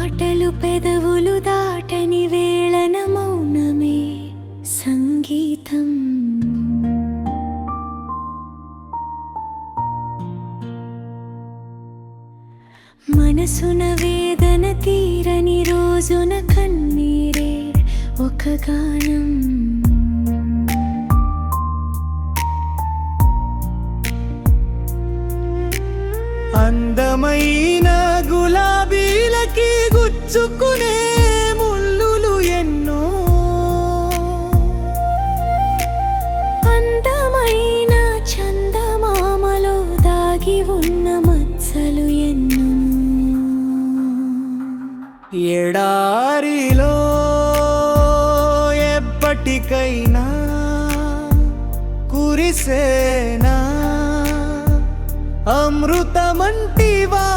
మాటలు పెదవులు దాటని వేళన మౌనమే సంగీతం. మనసున వేదన తీరని రోజున కన్నీరే ఒక గానం. అందమైన ఆశలు ఎన్నో. ఎడారిలో ఎప్పటికైనా కురిసేనా? అమృతమంటివా